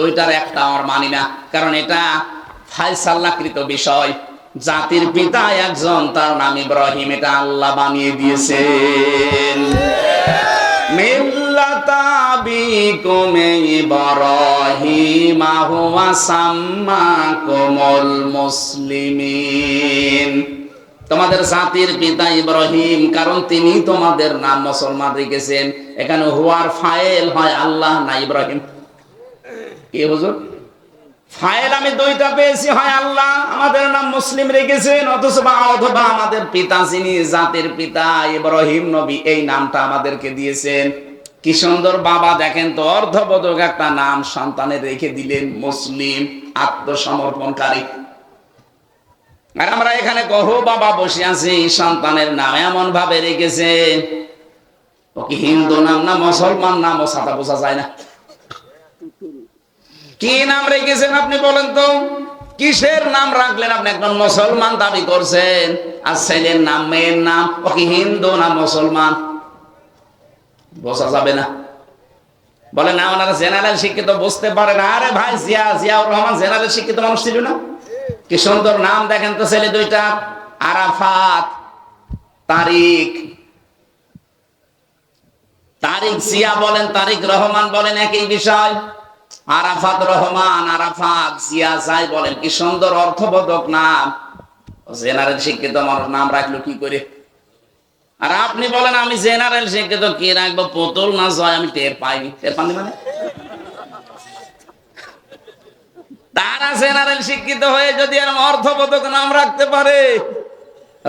দুইটার একটা আমার মানি না। কারণ এটা ফাইসাল্লাকৃত বিষয়। জাতির পিতা একজন, তার নাম ইব্রাহিম, এটা আল্লাহ বানিয়ে দিয়েছেন। তোমাদের জাতির পিতা ইব্রাহিম, কারণ তিনি তোমাদের নাম মুসলমান রেখেছেন। এখানে হুয়ার ফাইল হয় আল্লাহ না ইব্রাহিম। কি হুজুর? ফাইল আমি দুইটা পেয়েছি, হয় আল্লাহ। আমাদের নাম মুসলিম রেখেছেন, অথচ অথবা আমাদের পিতা যিনি, জাতির পিতা ইব্রাহিম নবী, এই নামটা আমাদেরকে দিয়েছেন। কি সুন্দর বাবা, দেখেন তো অর্ধবোধক একটা নাম রেখে দিলেন মুসলিম, আত্মসমর্পণকারী। আর আমরা এখানে কহ বাবা বসে আছি, সন্তানের নাম এমন ভাবে রেখেছে ও কি হিন্দু নাম না মুসলমান নাম, ও সাদা বোঝা যায় না। কি নাম রেখেছেন আপনি বলেন তো? কিসের নাম রাখলেন আপনি? একজন মুসলমান দাবি করছেন। আর ছেলের নাম, মেয়ের নাম, ও কি হিন্দু না মুসলমান? বোঝা যাবে না। বলে না জেনারেল শিক্ষিত বুঝতে পারে না আরে ভাই, জিয়া, জিয়াউর রহমান জেনারেল শিক্ষিত মানুষ ছিল না? কি সুন্দর নাম দেখেন তো ছেলে দুইটা। আরাফাত, তারিক। তারিক জিয়া বলেন, তারিক রহমান বলেন, একই বিষয়। আরাফাত রহমান, আরাফাত, জিয়া যাই বলেন, কি সুন্দর অর্থবোধক নাম। জেনারেল শিক্ষিত মানুষ নাম রাখল কি করে? আর আপনি বলেন, আমি জেনারেল শিক্ষিত, কি রাখব? পুতুল না জয়, আমি টের পাইনি। টের পানি মানে? তারা জেনারেল শিক্ষিত হয়ে যদি অর্থবোধক নাম রাখতে পারে,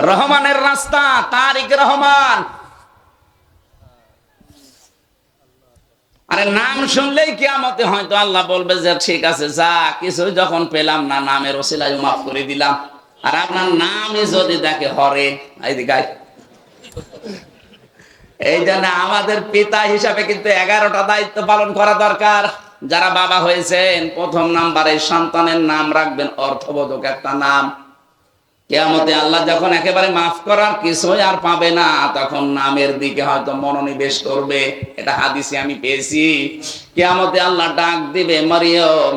রহমানের রাস্তা, তারিক রহমান আরে নাম শুনলেই কিয়ামতে হয়তো আল্লাহ বলবে যে, ঠিক আছে, যা কিছু যখন পেলাম না, নামের ওসিলাই মাফ করে দিলাম। আর আপনার নামে যদি দেখে হরে, এইদিকে এই জন্য আমাদের পিতা হিসাবে কিন্তু এগারোটা দায়িত্ব পালন করা দরকার। যারা বাবা হয়েছেন, প্রথম নাম্বারে সন্তানের নাম রাখবেন, অর্থবোধক একটা নাম। কেয়ামতে আল্লাহ যখন একেবারে মাফ করার কিছুই আর পাবে না, তখন নামের দিকে হয়তো মনোনিবেশ করবে। এটা হাদিসে আমি পেয়েছি। কেয়ামতে আল্লাহ ডাক দিবে, মরিয়ম,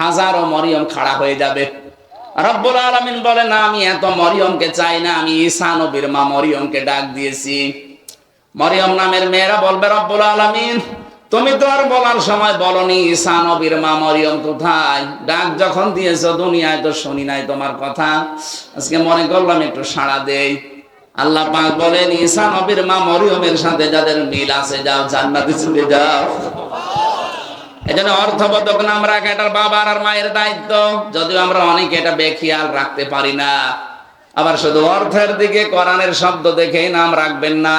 হাজারো মরিয়ম খাড়া হয়ে যাবে। রব্বুল আলামিন বলে না, আমি এত মরিয়মকে চাই না, আমি ঈসা নবীর মা মরিয়মকে ডাক দিয়েছি। মরিয়ম নামের মেয়েরা বলবে, রব্বুল আলামিন তুমি তো আর বলার সময় বলনি, ঈসা নবীর মা মরিয়ম কোথায়? ডাক যখন দিয়েছ, দুনিয়ায় তো শুনি নাই তোমার কথা। আজকে মনে করলাম একটু সাড়া দেই। আল্লাহ পাক বলেন, ঈসা নবীর মা মরিয়মের সাথে যাদের মিল আছে, যাও জান্নাতে চলে যাও। এজন্য অর্থবোধক নাম রাখা, এটার বাবার আর মায়ের দায়িত্ব। যদিও আমরা অনেকে এটা বেখিয়াল রাখতে পারি না। আবার শুধু অর্থের দিকে, কোরআনের শব্দ দেখেই নাম রাখবেন না।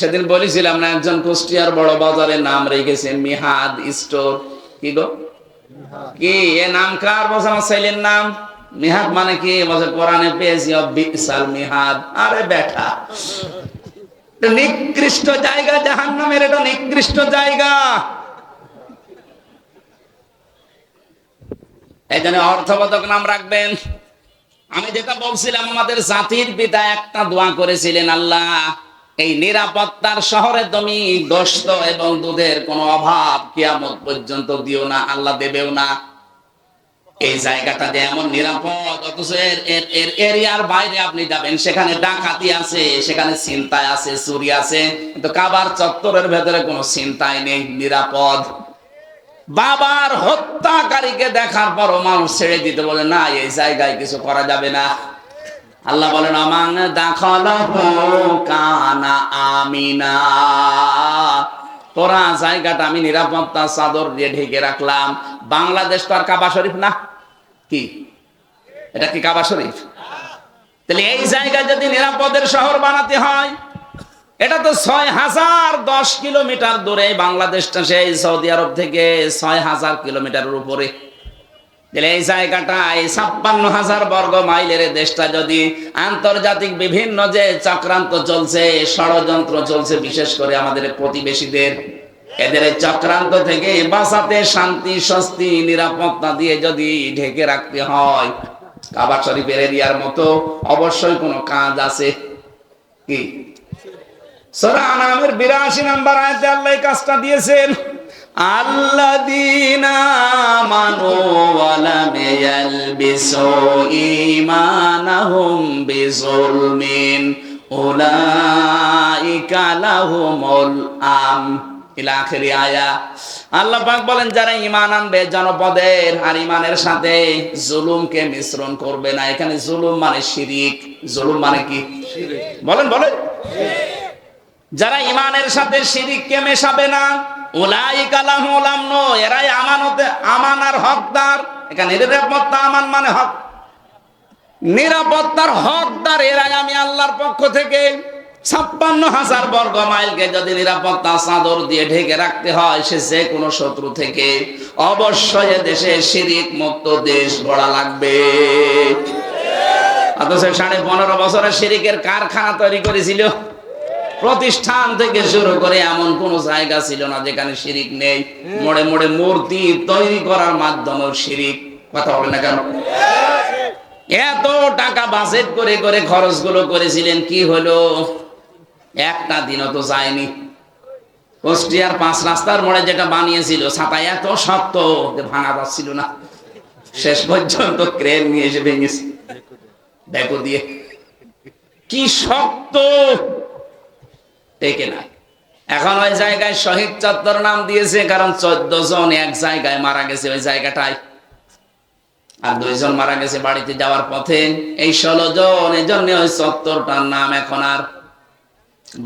সেদিন বলেছিলাম না, একজন কুষ্টিয়ার বড় বাজারে নাম রেখেছে মিহাদ স্টোর। কি গো? কি? এ নাম কার বসে আমার ছেলের নাম? মিহাদ মানে কি? বসে কোরআনে পেয়েছি বিশাল মিহাদ। আরে বেটা। নিকৃষ্ট জায়গা, জাহান্নামের এটা নিকৃষ্ট জায়গা। জন্য অর্থবোধক নাম রাখবেন। আমি যেটা বলছিলাম, আমাদের জাতির পিতা একটা দোয়া করেছিলেন, আল্লাহ এই নিরাপত্তার শহরে তুমি গোস্ত এবং দুধের কোনো অভাব কিয়ামত পর্যন্ত দিও না, আল্লাহ দেবেও না। এই জায়গাটা যে এমন নিরাপদ, অথচ এর এর এর এরিয়ার বাইরে আপনি যাবেন, সেখানে ডাকাতি আছে, সেখানে চিন্তায় আছে, চুরি আছে, কিন্তু কাবার চত্বরের ভেতরে কোনো চিন্তাই নেই, নিরাপদ। বাবার হত্যাকারীকে দেখার পরও মানুষ ছেড়ে দিতে বলে, না, এই জায়গায় কিছু করা যাবে না। আল্লাহ বলেন আমান দাখল কানা আমিনা। তোরা জায়গাটা আমি নিরাপত্তা চাদর দিয়ে ঢেকে রাখলাম। বাংলাদেশ তো আর কাবা শরীফ না। কি? এটা কি কাবা শরীফ? তাহলে এই জায়গায় যদি নিরাপদের শহর বানাতে হয়, এটা তো ছয় হাজার দশ কিলোমিটার দূরে বাংলাদেশটা, সেই সৌদি আরব থেকে ছয় হাজার কিলোমিটারের উপরে। এই জায়গাটা ছাপ্পান্ন হাজার বর্গ মাইলের দেশটা যদি আন্তর্জাতিক বিভিন্ন যে চক্রান্ত চলছে, ষড়যন্ত্র চলছে, বিশেষ করে আমাদের প্রতিবেশীদের, এদের চক্রান্ত থেকে বাঁচাতে শান্তি, স্বস্তি, নিরাপত্তা দিয়ে যদি ঢেকে রাখতে হয়, কাবা শরীফের এরিয়ার মতো অবশ্যই কোনো কাজ আছে কি? সূরা আনামের 82 নাম্বার আয়াতে আল্লাহ কাজটা দিয়েছেন। الذين آمنوا ولم يلبسوا إيمانهم بظلم أولئك لهم الأمن ইলা আখেরি আয়া আল্লাহ পাক বলেন যারা ঈমান আনবে জনপদের আর ঈমানের সাথে জুলুমকে মিশ্রণ করবে না এখানে জুলুম মানে শিরিক জুলুম মানে কি বলেন বলেন যারা ইমানের সাথে শিরিককে মেশাবে না উলাইকা লাহুল আমন এরাই আমানতে, আমানার হকদার। এখানে নিরাপত্তা আমান মানে হক। নিরাপত্তার হকদার এরাই আমি আল্লাহর পক্ষ থেকে। ছাপ্পান্ন হাজার বর্গ মাইলকে যদি নিরাপত্তা চাদর দিয়ে ঢেকে রাখতে হয়, সে যে কোনো শত্রু থেকে অবশ্যই দেশে শিরিক মুক্ত দেশ গড়া লাগবে। সাড়ে পনেরো বছরে শিরিকের কারখানা তৈরি করেছিল। প্রতিষ্ঠান থেকে শুরু করে এমন কোন জায়গা ছিল না যেখানে শিরিক নেই। মোড়ে মোড়ে মূর্তি তৈরি করার মাধ্যমে শিরিক। কথা বলে না কেন? এত টাকা বাজেট করে করে খরচগুলো করেছিলেন, কি হলো? একটা দিনও তো যায়নি। কুষ্টিয়ার পাঁচ রাস্তার মোড়ে যেটা বানিয়েছিল, ছাতা এত শক্ত যে ভাঙা যাচ্ছিল না। শেষ পর্যন্ত ক্রেন নিয়ে এসে ভেঙেছে। ব্যাকো দিয়ে। কি শক্ত! টেকে না। এখন ওই জায়গায় শহীদ চত্বর নাম দিয়েছে, কারণ চোদ্দ জন এক জায়গায় মারা গেছে ওই জায়গাটায়। আর দুইজন মারা গেছে বাড়িতে যাওয়ার পথে। এই ষোলো জন, এই জন্য ওই চত্বরটার নাম এখন আর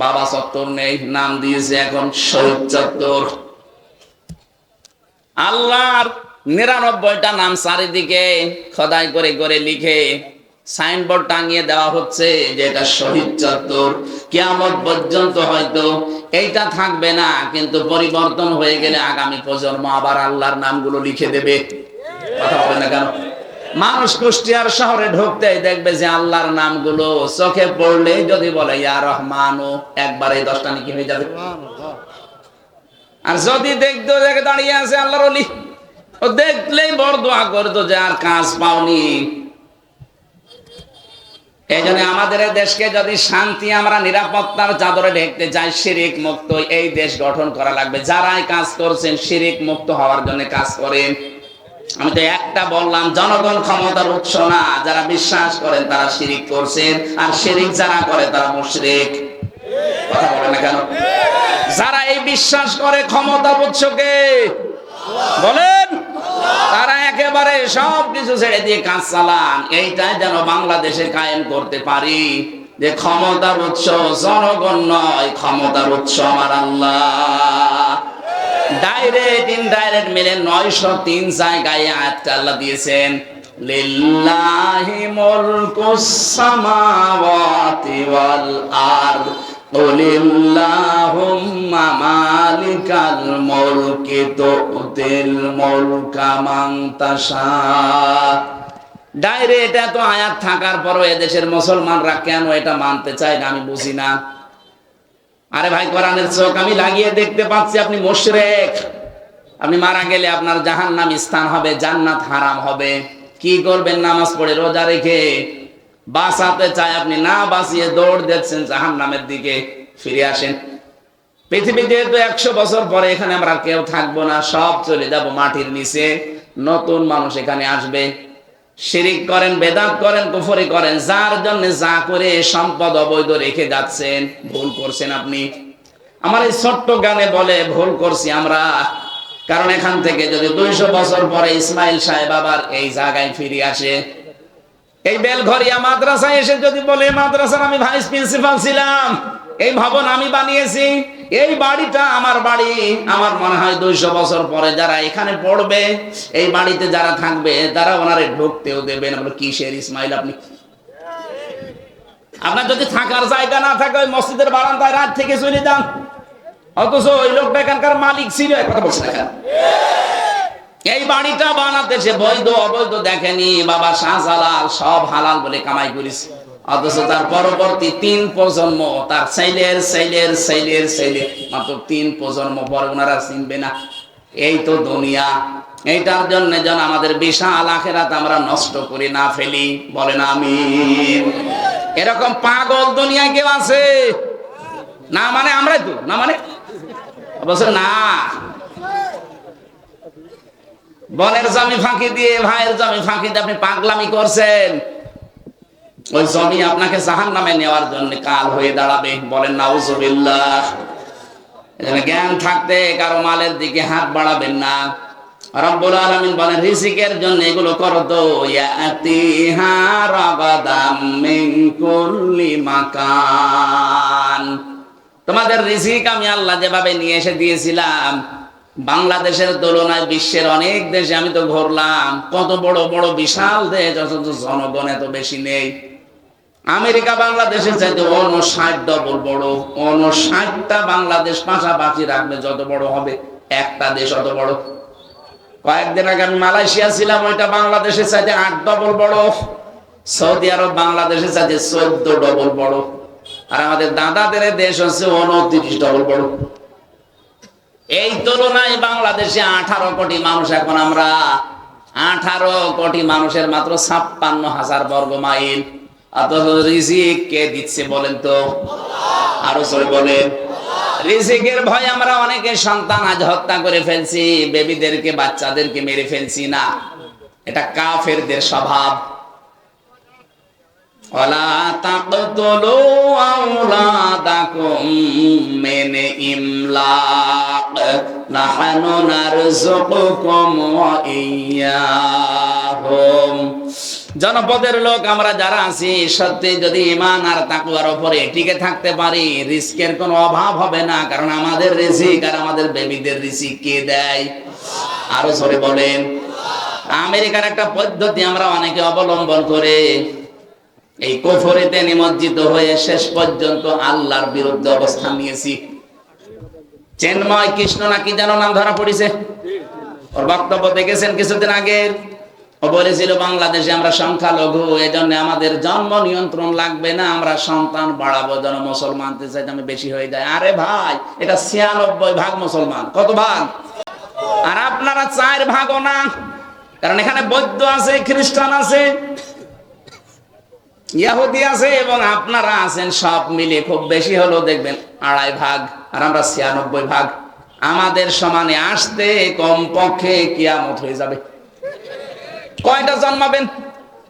বাবা চত্বর নেই, নাম দিয়েছে এখন শহীদ চত্বর। আল্লাহর নিরানব্বইটা নাম চারিদিকে খোদাই করে করে লিখে সাইনবোর্ড টাঙিয়ে দেওয়া হচ্ছে যে এটা শহীদ চত্বর। কিয়ামত পর্যন্ত হয়তো এইটা থাকবে না, কিন্তু পরিবর্তন হয়ে গেলে আগামী প্রজন্ম আবার আল্লাহর নামগুলো লিখে দেবে। কথা বলে না কেন? মানুষ কুষ্টিয়ার শহরে ঢুকতেই দেখবে যে আল্লাহর নামগুলো চোখে পড়লে যদি বলে, ইয়া রহমান ও একবার এই দশটা নাকি হয়ে যাবে। আর যদি দেখতো দেখে দাঁড়িয়ে আছে আল্লাহর অলি ও দেখলেই বড় দোয়া করতো যে আর কাজ পাওনি। এই জন্য আমাদের দেশকে যদি শান্তি, আমরা নিরাপত্তার চাদরে ঢেকতে চাই, শিরিক মুক্ত এই দেশ গঠন করা লাগবে। যারাই কাজ করছেন, শিরিক মুক্ত হওয়ার জন্য কাজ করেন। আমি তো একটা বললাম, জনগণ ক্ষমতার উৎস না। যারা বিশ্বাস করেন, তারা শিরিক করছেন। আর শিরিক যারা করে, তারা মুশরিক। কথা বলে না কেন? যারা এই বিশ্বাস করে ক্ষমতার উৎসকে, বলেন। তারা একেবারে সব কিছু ছেড়ে দিয়ে কাজ চালান এইটাই যেন বাংলাদেশে কায়েম করতে পারি। যে ক্ষমতার উৎস জনগণ নয়, ক্ষমতার উৎস আমার আল্লাহ। ডাইরেক্ট ইনডাইরেক্ট মিলে নয়শো তিন জায়গায় আয়াতটা আল্লাহ দিয়েছেন। লিল্লাহি মুলকুস সামাওয়াতি ওয়াল আরদ। মালিকাল ডাইরে এটা তো আয়াত থাকার পরও এদেশের মুসলমানরা কেন এটা মানতে চায় না আমি বুঝি না। আরে ভাই, কোরআনের চোখ আমি লাগিয়ে দেখতে পাচ্ছি, আপনি মোশরেক। আপনি মারা গেলে আপনার জাহান্নাম স্থান হবে, জান্নাত হারাম হবে। কি করবেন? নামাজ পড়ে রোজা রেখে বাঁচাতে চায়, আপনি না বাঁচিয়ে দৌড় দেখছেন জাহান নামের দিকে ফিরে আসেন। পৃথিবী যেহেতু একশো বছর পরে এখানে আমরা কেউ থাকব না, সব চলে যাব মাটির নিচে। নতুন মানুষ এখানে আসবে। শিরিক করেন, বেদাত করেন, কুফরি করেন, যার জন্য যা করে সম্পদ অবৈধ রেখে যাচ্ছেন, ভুল করছেন আপনি। আমার এই ছোট্ট গানে বলে, ভুল করছি আমরা। কারণ এখান থেকে যদি দুইশো বছর পরে ইসমাইল সাহেব আবার এই জায়গায় ফিরে আসে এই বেলঘরিয়া মাদ্রাসায় এসে যদি বলে, মাদ্রাসার আমি ভাইস প্রিন্সিপাল ছিলাম, এই ভবন আমি বানিয়েছি, এই বাড়িটা আমার বাড়ি। আমার মনে হয় দুইশো বছর পরে যারা এখানে পড়বে, এই বাড়িতে যারা থাকবে, তারা ওনারে ঢুকতেও দেবেন কিসের ইসমাইল আপনি? আপনার যদি থাকার জায়গা না থাকে, ওই মসজিদের বারান্দায় রাত থেকে চলে যান। অথচ ওই লোকটা এখানকার মালিক ছিল। কথা বলছে না? এই বাড়িটা বানাতে সে বৈধ, অবৈধ দেখেনি। বাবা শাহজালাল সব হালাল বলে কামাই করেছে। অথচ তার পরবর্তী তিন প্রজন্ম, তার ছেলের ছেলের ছেলের, ছেলে, মাত্র তিন প্রজন্ম পরে ওনারা চিনবে না। এই তো দুনিয়া। এইটার জন্য যেন আমাদের বিশাল আখেরাত আমরা নষ্ট করে না ফেলি। বলেন আমি এরকম পাগল দুনিয়া কেউ আছে? না মানে আমরাই তো, না মানে? অবশ্য না। বোনের জমি ফাঁকি দিয়ে ভাইয়ের জমি ফাঁকি দিয়ে আপনি পাগলামি করছেন। ওই জমি আপনাকে জাহান নামে নেওয়ার জন্য কাল হয়ে দাঁড়াবে। বলেন নাউজুবিল্লাহ জ্ঞান থাকতে কারও মালের দিকে হাত বাড়াবেন না। রব্বুল আলামিন বলেন জন্য এগুলো করো তো। মাকান। তোমাদের রিজিক আমি আল্লাহ যেভাবে নিয়ে এসে দিয়েছিলাম বাংলাদেশের তুলনায় বিশ্বের অনেক দেশে আমি তো ঘুরলাম, কত বড় বড়, বিশাল দেশ, অথচ জনগণ এত বেশি নেই। আমেরিকা, বাংলাদেশের চাইতে ষাট ডবল বড় ষাটটা বাংলাদেশ পাশাপাশি রাখবে যত বড় হবে, একটা দেশ অত বড়। কয়েকদিন আগে আমি মালয়েশিয়া ছিলাম, ওইটা বাংলাদেশের চাইতে আট ডবল বড়, সৌদি আরব বাংলাদেশের চাইতে চোদ্দ ডবল বড়। আর আমাদের দাদাদের দেশ হচ্ছে উনত্রিশ ডবল বড়। এই তুলনায় বাংলাদেশে আঠারো কোটি মানুষ এখন আমরা আঠারো কোটি মানুষের মাত্র ছাপ্পান্ন হাজার বর্গ মাইল। রিজিক কে দিচ্ছে বলেন তো? আরও বলেন। রিজিকের ভয় আমরা অনেকে সন্তান আজ হত্যা করে ফেলছি, বেবিদেরকে, বাচ্চাদেরকে মেরে ফেলছি না। এটা কাফেরদের স্বভাব। তাকতুলু আওলাদাকুম মিন ইমলাক। নাহনু নারযুকুকুম ওয়া ইয়্যাহুম জনপদের লোক, আমরা যারা আছি, সত্যি যদি ইমান আর তাকুয়ার উপরে টিকে থাকতে পারি, রিস্কের কোনো অভাব হবে না, কারণ আমাদের রিজিক আর আমাদের বেবিদের রিজিক কে দেয়? আরও সরে বলেন। আমেরিকার একটা পদ্ধতি আমরা অনেকে অবলম্বন করে এই কুফরিতে নিমজ্জিত হয়ে শেষ পর্যন্ত আল্লাহর বিরুদ্ধে অবস্থান নিয়েছি। চেন্ময় কৃষ্ণ নাকি যেন নাম ধরা পড়েছে? ওর বক্তব্য দেখেছেন কিছুদিন আগে। ও বলেছিল, বাংলাদেশে আমরা সংখ্যালঘু, এজন্য আমাদের জন্ম নিয়ন্ত্রণ লাগবে না, আমরা সন্তান বাড়াবো, যেন মুসলমানদের চাইতে আমি বেশি হয়ে যায়। আরে ভাই, এটা ছিয়ানব্বই ভাগ মুসলমান। কত ভাগ? আর আপনারা চার ভাগও না। কারণ এখানে বৌদ্ধ আছে, খ্রিস্টান আছে। ইয়াহুদি আছে এবং আপনারা আছেন, সব মিলে খুব বেশি হলেও দেখবেন আড়াই ভাগ আর আমরা ছিয়ানব্বই ভাগ। আমাদের সমানে আসতে কম পক্ষে কিয়ামত হয়ে যাবে। কয়টা জন্মাবেন?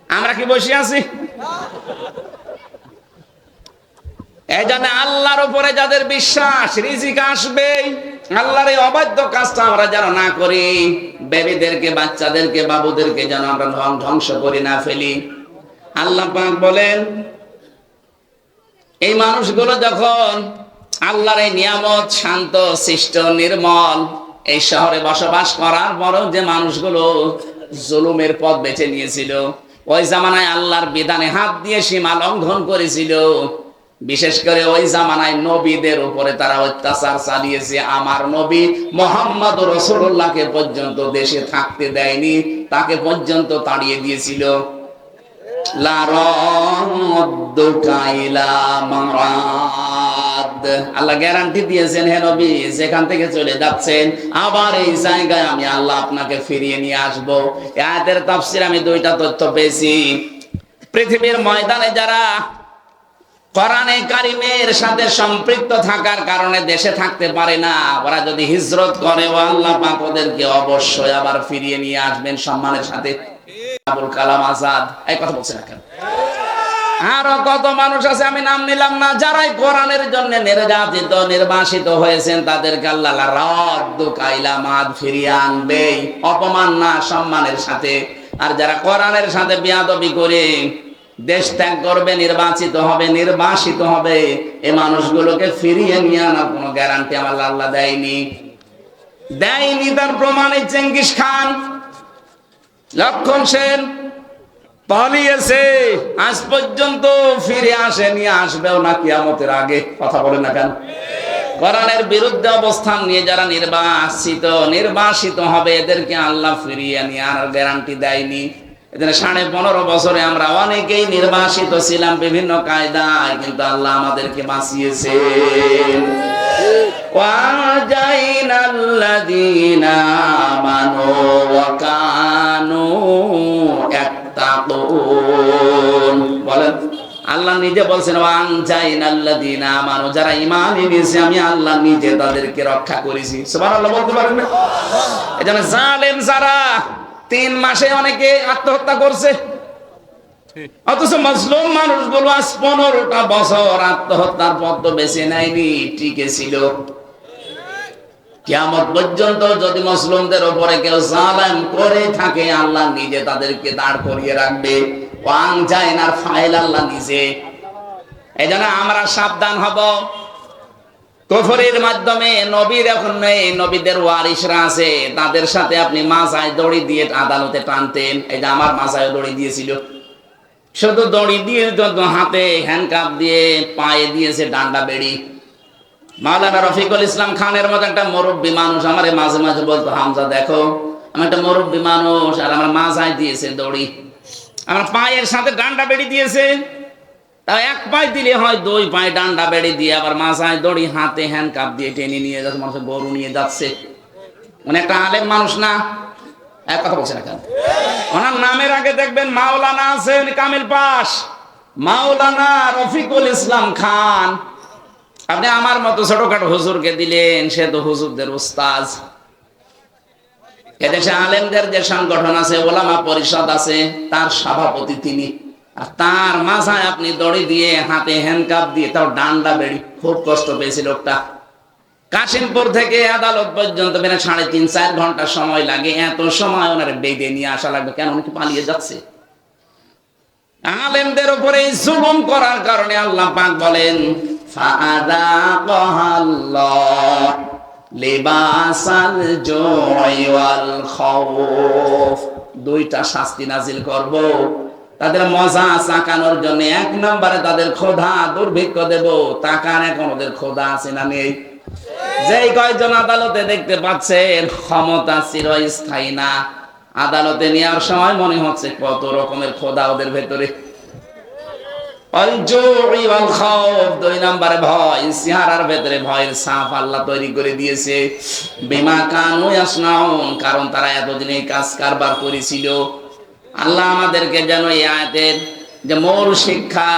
আমরা কি বসে আছি? এই জন্য আল্লাহর উপরে যাদের বিশ্বাস, রিজিক আসবে আল্লাহর এই অবাধ্য কাজটা আমরা যেন না করি, বেবিদেরকে, বাচ্চাদেরকে, বাবুদেরকে যেন আমরা ধ্বং- ধ্বংস করি না ফেলি। আল্লাহ পাক বলেন, এই মানুষগুলো যখন আল্লাহর এই নিয়ামত শান্ত শিষ্ট নির্মল এই শহরে বসবাস করার পরও যে মানুষগুলো জুলুমের পথ বেছে নিয়েছিল, ওই জামানায় আল্লাহর বিধানে হাত দিয়ে সীমা লঙ্ঘন করেছিল, বিশেষ করে ওই জামানায় নবীদের উপরে তারা অত্যাচার চালিয়েছে। আমার নবী মোহাম্মদ রসুল্লাহকে পর্যন্ত দেশে থাকতে দেয়নি, তাকে পর্যন্ত তাড়িয়ে দিয়েছিল। আল্লাহ গ্যারান্টি দিয়েছেন, হে নবী থেকে চলে যাচ্ছেন, আবার এই জায়গায় আমি আল্লাহ আপনাকে ফিরিয়ে নিয়ে আসব। আয়াতের তাফসির আমি দুইটা তথ্য পেয়েছি। পৃথিবীর ময়দানে যারা কোরআনে কারিমের সাথে সম্পৃক্ত থাকার কারণে দেশে থাকতে পারে না, ওরা যদি হিজরত করে, ও আল্লাহ পাক ওদেরকে অবশ্যই আবার ফিরিয়ে নিয়ে আসবেন সম্মানের সাথে। আবুল কালাম আজাদ। এই কথা বলছেন এখন আরও কত মানুষ আছে, আমি নাম নিলাম না, যারাই কোরআনের জন্য নির্যাতিত, নির্বাসিত হয়েছেন, তাদেরকে আল্লাহ রদ্দ কাইলামাদ ফিরিয়ে আনবে। অপমান না, সম্মানের সাথে। আর যারা কোরআনের সাথে বিয়াদবি করে, দেশ ত্যাগ করবে, নির্বাচিত হবে, নির্বাসিত হবে এই মানুষগুলোকে ফিরিয়ে নিয়ে আনার কোনো গ্যারান্টি আমার আল্লাহ দেয়নি। দেয়নি তার প্রমাণে চেঙ্গিস খান। লক্ষণ সেন, পালিয়েছে, আজ পর্যন্ত ফিরে আসেনি, আসবেও না কিয়ামতের আগে। কথা বলে না কেন? কোরআনের বিরুদ্ধে অবস্থান নিয়ে যারা নির্বাসিত নির্বাসিত হবে, এদেরকে আল্লাহ ফিরিয়ে নিয়ে আর গ্যারান্টি দেয়নি। এদের সাড়ে পনেরো বছরে আমরা অনেকেই নির্বাসিত ছিলাম বিভিন্ন কায়দায়, কিন্তু আল্লাহ আমাদেরকে বাঁচিয়েছেন। وَعَجَيْنَا الَّذِينَ آمَنُوا وَكَانُوا يَتَّقُونَ বলেন আল্লাহ নিজে বলছেন ওয়াং জাইন আল্লাযিনা আমানু যারা ঈমান এনেছে আমি আল্লাহ নিজে তাদেরকে রক্ষা করেছি সুবহানাল্লাহ বলতে পারেন না এজন্য জালেম যারা তিন মাসে অনেকে আত্মহত্যা করছে অথচ আজ পনেরোটা বছর আত্মহত্যার বেছে নেয়নি টিকে ছিল। পর্যন্ত যদি মুসলিমদের উপরে কেউ জালেম করে থাকে, আল্লাহ নিজে তাদেরকে দাঁড় করিয়ে রাখবে। ওয়াং জাইনার ফাইল আল্লাহ নিজে। এই জন্য আমরা সাবধান হব। কফরের মাধ্যমে নবীর এখন নেই, নবীদের ওয়ারিসরা আছে। তাদের সাথে আপনি মাথায় দড়ি দিয়ে আদালতে টানতেন। এই যে আমার মাথায় দড়ি দিয়েছিল। শুধু দড়ি দিয়ে যত হাতে হ্যান্ডকাপ দিয়ে পায়ে দিয়েছে ডান্ডা বেড়ি। মাওলানা রফিকুল ইসলাম খানের মতো একটা মুরব্বী মানুষ আমার মাঝে মাঝে বলতো, হামজা, দেখো, আমি একটা মুরব্বী মানুষ আর আমার মাথায় দিয়েছে দড়ি। আমার পায়ের সাথে ডান্ডা বেড়ি দিয়েছে। তাও এক পায়ে দিলে হয়, দুই পায়ে ডান্ডা বেড়ি দিয়ে আবার মাথায় দড়ি হাতে হ্যান্ড কাপ দিয়ে টেনে নিয়ে যাচ্ছে মানুষ গরু নিয়ে যাচ্ছে। উনি একটা আলেম মানুষ না। এক কথা ওনার নামের আগে দেখবেন মাওলানা আছেন কামিল মাওলানা রফিকুল ইসলাম খান। আপনি আমার মতো ছোটখাটো হুজুরকে দিলেন, সে তো হুজুরদের উস্তাজ এদেশে আলেমদের যে সংগঠন আছে, ওলামা পরিষদ আছে, তার সভাপতি তিনি। আর তার মাথায় আপনি দড়ি দিয়ে, হাতে হ্যান্ডকাপ দিয়ে, তাও ডান্ডা বেড়ি। খুব কষ্ট পেয়েছে লোকটা। কাশিমপুর থেকে আদালত পর্যন্ত বেড়ে সাড়ে তিন, চার ঘণ্টা সময় লাগে। এত সময় ওনার বেঁধে নিয়ে আসা লাগবে। কেন? উনি পালিয়ে যাচ্ছে? আলেমদের উপরে জুলুম করার কারণে আল্লাহ পাক বলেন দুইটা শাস্তি নাজিল করব। তাদের মজা চাকানোর জন্য এক নম্বরে তাদের ক্ষোধা দুর্ভিক্ষ দেব। টাকার এখন ওদের ক্ষোধা আছে না নেই? যেই কয়জন আদালতে দেখতে পাচ্ছেন, ক্ষমতা চিরস্থায়ী না। আদালতে নেওয়ার সময় মনে হচ্ছে কত রকমের খোদা ওদের ভেতরে। কারণ তারা এতদিন এই কাজ কারবার করেছিল। আল্লাহ আমাদেরকে যেন এই আয়াতের যে মূল শিক্ষা,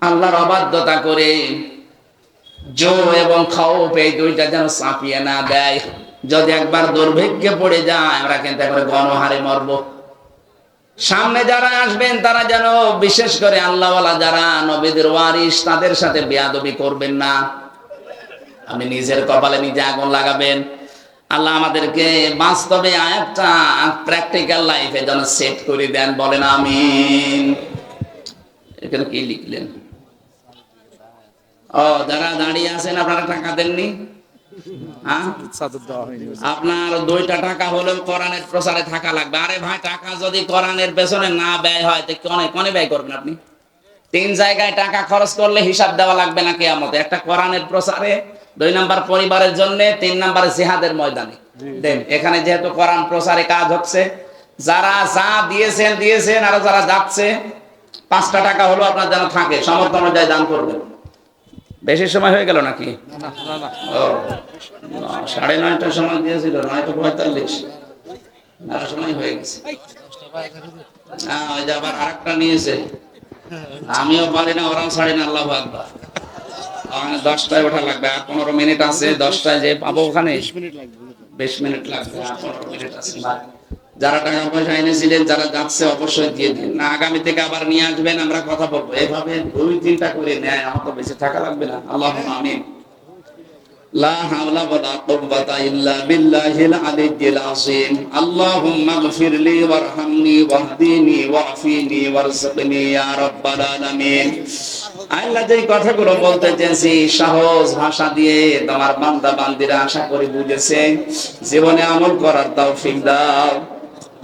আল্লাহর অবাধ্যতা করে জো এবং খাউফ এই দুইটা যেন চাপিয়ে না দেয়। যদি একবার দুর্ভিক্ষে পড়ে যায়, আমরা কিন্তু একবার গণহারে মরব। সামনে যারা আসবেন, তারা যেন বিশেষ করে আল্লাহওয়ালা যারা নবীদের ওয়ারিস তাদের সাথে বেয়াদবি করবেন না। আপনি নিজের কপালে নিজে আগুন লাগাবেন। আল্লাহ আমাদেরকে বাস্তবে আয়াতটা প্র্যাকটিক্যাল লাইফে যেন সেট করে দেন, বলেন আমিন। এখানে কি লিখলেন? ও যারা দাঁড়িয়ে আছেন আপনারা টাকা দেননি? হ্যাঁ? আপনার দুইটা টাকা হলেও কোরআনের প্রচারে থাকা লাগবে। আরে ভাই টাকা যদি কোরআনের পেছনে না ব্যয় হয় তো কনে কনে ব্যয় করবেন আপনি? তিন জায়গায় টাকা খরচ করলে হিসাব দেওয়া লাগবে না কেয়ামতে। একটা কোরআনের প্রচারে দুই নাম্বার পরিবারের জন্য তিন নাম্বার জিহাদের ময়দানে। দেন এখানে যেহেতু কোরআন প্রচারে কাজ হচ্ছে যারা যা দিয়েছেন দিয়েছেন আর যারা যাচ্ছে পাঁচটা টাকা হলো আপনার যেন থাকে সমর্থন অনুযায়ী দান করবেন। বেশি সময় হয়ে গেল নাকি? সাড়ে নয়টার সময় দিয়েছিল নয়টা পঁয়তাল্লিশ। নটার সময় হয়ে গেছে। হ্যাঁ ওই যে আবার আরেকটা নিয়েছে। আমিও পারি না ওরাও ছাড়ি না আল্লাহ আকবার। ওখানে দশটায় ওঠা লাগবে আর পনেরো মিনিট আছে দশটায় যে পাবো ওখানে বিশ মিনিট লাগবে আর পনেরো মিনিট আছে। যারা টাকা পয়সা এনেছিলেন, যারা যাচ্ছে অবশ্যই দিয়ে দিন। না, আগামী থেকে আবার নিয়ে আসবেন, আমরা কথা বলব। এভাবে দুই তিনটা করে নেয় আমার তো বেশি টাকা লাগবে না। আল্লাহ আমিন কথাগুলো বলতে চেয়েছি ভাষা দিয়ে তোমার বান্দা বান্দিরা আশা করে বুঝেছে। জীবনে আমল করার তৌফিক দাও।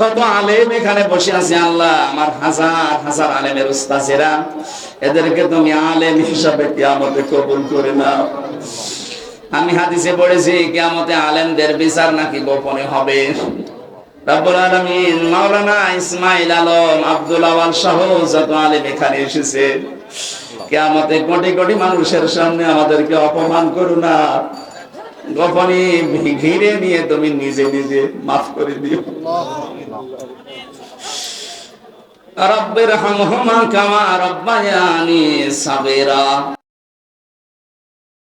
কত আলেম এখানে বসে আছে, আল্লাহ, আমার হাজার হাজার আলেমের উস্তাজেরা। এদেরকে তুমি আলেম হিসাবে কিয়ামতে কবুল করে নাও। আমি হাদিসে পড়েছি, কিয়ামতে আলেমদের বিচার নাকি গোপনে হবে। রব্বুল আলামিন মাওলানা ইসমাইল আলম আব্দুল আওয়াল সহ যত আলেম এখানে এসেছে, কিয়ামতে কোটি কোটি মানুষের সামনে আমাদেরকে অপমান করো না। গোপনে ঘিরে নিয়ে তুমি নিজে নিজে মাফ করে দিও। রব্বির হামহুমা কামা রব্বায়ানি সাবিরা